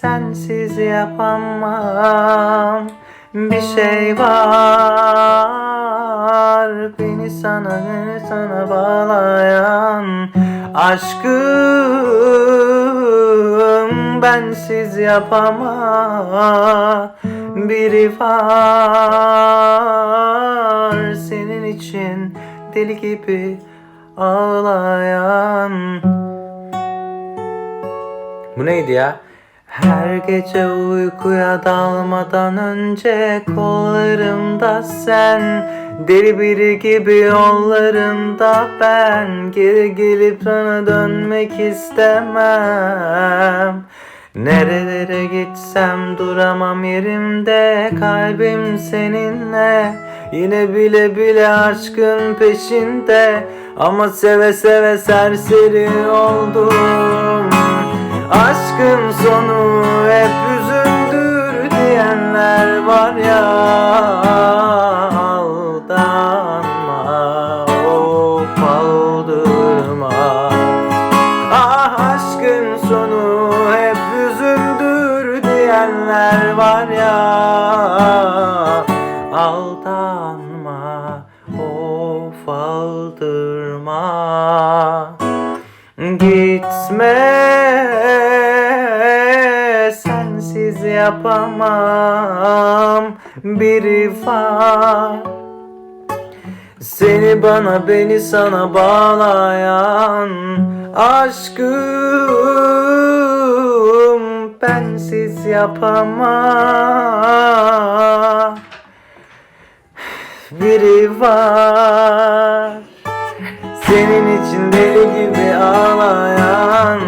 Sensiz yapamam. Bir şey var. Beni sana beni sana bağlayan Aşkım. Bensiz yapamam. Biri var senin için deli gibi ağlayan Bu neydi ya? Her gece uykuya dalmadan önce kollarımda sen Deli biri gibi yollarında ben. Geri gelip sana dönmek istemem. Nerelere gitsem duramam yerimde Kalbim seninle. Yine bile bile aşkın peşinde Ama seve seve serseri oldum diyenler var ya. Aldanma of aldırma. Gitme sensiz yapamam. Biri var Seni bana beni sana bağlayan aşkım bensiz yapamam biri var. Senin için deli gibi ağlayan